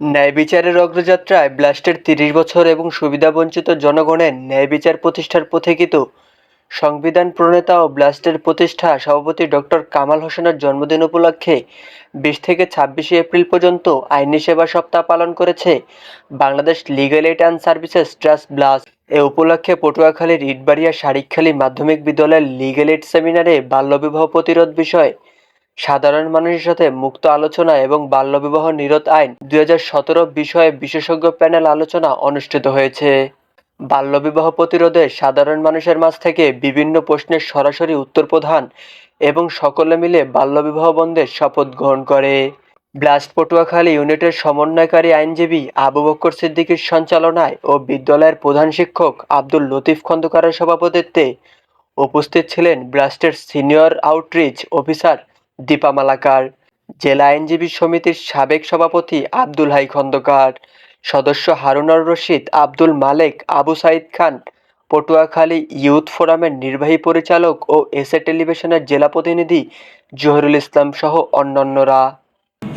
ন্যায় বিচারের অগ্রযাত্রায় ব্লাস্টের তিরিশ বছর এবং সুবিধাবঞ্চিত জনগণের ন্যায় বিচার প্রতিষ্ঠার পথিকৃত সংবিধান প্রণেতা ও ব্লাস্টের প্রতিষ্ঠা সভাপতি ডক্টর কামাল হোসেনের জন্মদিন উপলক্ষে বিশ থেকে ছাব্বিশে এপ্রিল পর্যন্ত আইনি সেবা সপ্তাহ পালন করেছে Bangladesh legal aid and services trust BLAST. এ উপলক্ষে পটুয়াখালীর ইটবাড়িয়া শারিকখালী মাধ্যমিক বিদ্যালয়ের লিগ্যাল এইড সেমিনারে বাল্যবিবাহ প্রতিরোধ বিষয়ে সাধারণ মানুষের সাথে মুক্ত আলোচনা এবং বাল্যবিবাহ নিরোধ আইন দুই হাজার সতেরো বিষয়ে বিশেষজ্ঞ প্যানেল আলোচনা অনুষ্ঠিত হয়েছে। বাল্যবিবাহ প্রতিরোধে সাধারণ মানুষের মাঝ থেকে বিভিন্ন প্রশ্নের সরাসরি উত্তর প্রদান এবং সকলে মিলে বাল্যবিবাহ বন্ধের শপথ গ্রহণ করে। ব্লাস্ট পটুয়াখালী ইউনিটের সমন্বয়কারী আইনজীবী আবু বক্কর সিদ্দিকীর সঞ্চালনায় ও বিদ্যালয়ের প্রধান শিক্ষক আব্দুল লতিফ খন্দকারের সভাপতিত্বে উপস্থিত ছিলেন ব্লাস্টের senior outreach officer Dipa Malakar, জেলা আইনজীবী সমিতির সাবেক সভাপতি আব্দুল হাই খন্দকার, সদস্য হারুনার রশিদ আব্দুল মালেক, আবু সাইদ খান, পটুয়াখালী ইউথ ফোরামের নির্বাহী পরিচালক ও এসএ টেলিভিশনের জেলা প্রতিনিধি জহিরুল ইসলাম সহ অন্যান্যরা।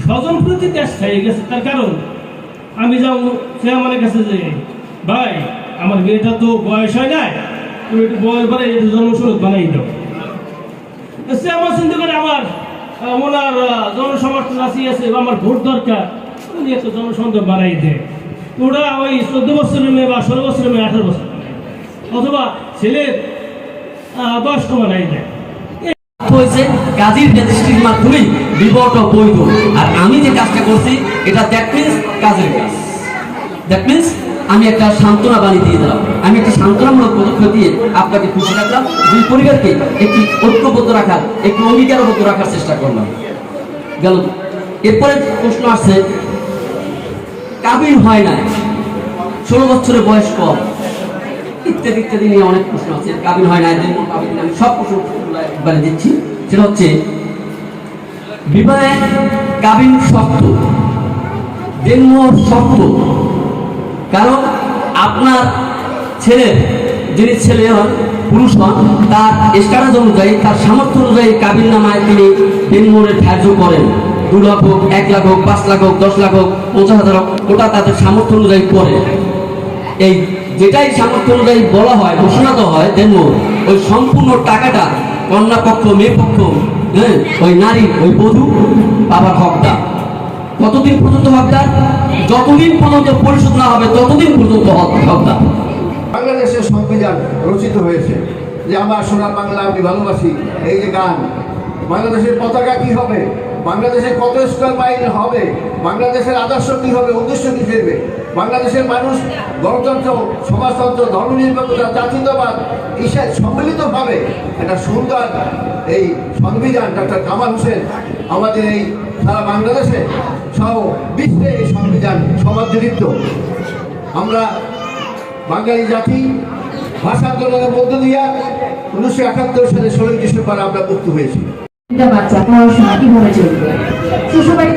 স্বজন প্রতি দেশ গেছে তার কারণ। আমি যাও সে আমার কাছে যে ভাই, আমার তো বয়স হয় নাই। তুমি একটু বয়স বানাই দাও। সে আমার ওনার জনসমর্থন আছে বা আমার ভোট দরকার। উনি একটা জনসংখ্য বানাই দেয়। ওরা ওই চোদ্দ বছরের মেয়ে বা ষোলো বছরের মেয়ে, আঠারো বছর অথবা ছেলের বয়স্ক বানাই দেয়। হয়েছে কাজীর রেজিস্ট্রির মাধ্যমেই বিবাহটা বৈধ। আর আমি যে কাজটা করছি, এটা দ্যাট মিন্স কাজের কাজ। দ্যাট মিন্স আমি একটা সান্ত্বনা বাণী দিয়ে দিলাম। আমি একটা সান্ত্বনামূলক পদক্ষেপ দিয়ে আপনাকে খুশি রাখলাম। দুই পরিবারকে একটি ঐক্যবদ্ধ রাখার, একটি অঙ্গীকারবদ্ধ রাখার চেষ্টা করলাম। গেল এরপরে প্রশ্ন আসছে কাবিন হয় না ষোলো বছরের বয়স কম। ইত্যাদি ইত্যাদি নিয়ে অনেক প্রশ্ন আছে। কাবিন হয় না এদের কাবিন আমি সব প্রশ্ন একবারে দিচ্ছি। সেটা হচ্ছে, বিবাহে কাবিন শক্ত জন্ম শক্ত কারণ আপনার ছেলের যিনি ছেলে হন, পুরুষ হন, তার স্ট্যাটাস অনুযায়ী, তার সামর্থ্য অনুযায়ী কাবিন নামায় তিনি জন্মরে ধার্য করেন। দু লাখ হোক, এক লাখ হোক, পাঁচ লাখ হোক, দশ লাখ হোক, পঞ্চাশ হাজার হোক, ওটা তাদের সামর্থ্য অনুযায়ী করে। এই যেটাই সামর্থ্য অনুযায়ী বলা হয়, ঘোষণা দেওয়া হয়, দেন ওই সম্পূর্ণ টাকাটা কন্যা পক্ষ মেয়ে পক্ষ হ্যাঁ ওই নারী, ওই বধূ, বাবার হকদার। কতদিন পর্যন্ত হকদার যতদিন পর্যন্ত পরিশোধ না হবে, ততদিন পর্যন্ত হকদার বাংলাদেশের সংবিধান রচিত হয়েছে যে আমার সোনার বাংলা আমি ভালোবাসি, এই যে গান। বাংলাদেশের পতাকা কি হবে? বাংলাদেশের কত স্কোয়ার মাইল হবে? বাংলাদেশের আদর্শ কি হবে? উদ্দেশ্য কি ফিরবে? বাংলাদেশের মানুষ, গণতন্ত্র, সমাজতন্ত্র ধর্মনিরপেক্ষতা জাতীয়তাবাদ ঈশ্বর সম্মিলিতভাবে একটা সুন্দর এই সংবিধান ডক্টর কামাল হোসেন, আমাদের এই সারা বাংলাদেশে সহ বিশ্বে এই সংবিধান সমাদৃত আমরা বাঙালি জাতি, ভাষা আন্দোলনের মধ্য দিয়া উনিশশো একাত্তর সালে ষোলোই ডিসেম্বর আমরা মুক্ত হয়েছি। বাচ্চা পড়াশোনা কীভাবে চলবে?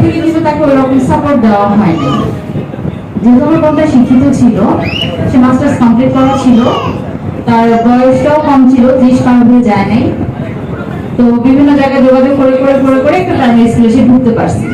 থেকে কিন্তু তাকে ওরকম সাপোর্ট দেওয়া হয়নি। যেহেতু বোনটা শিক্ষিত ছিল, সে মাস্টার্স কমপ্লিট করা ছিল, তার বয়সটাও কম ছিল ত্রিশ পার হয়ে যায় নাই। তো বিভিন্ন জায়গায় যোগাযোগ করে করে করে করে একটা প্রাইমারি স্কুলে সে ঢুকতে পারছে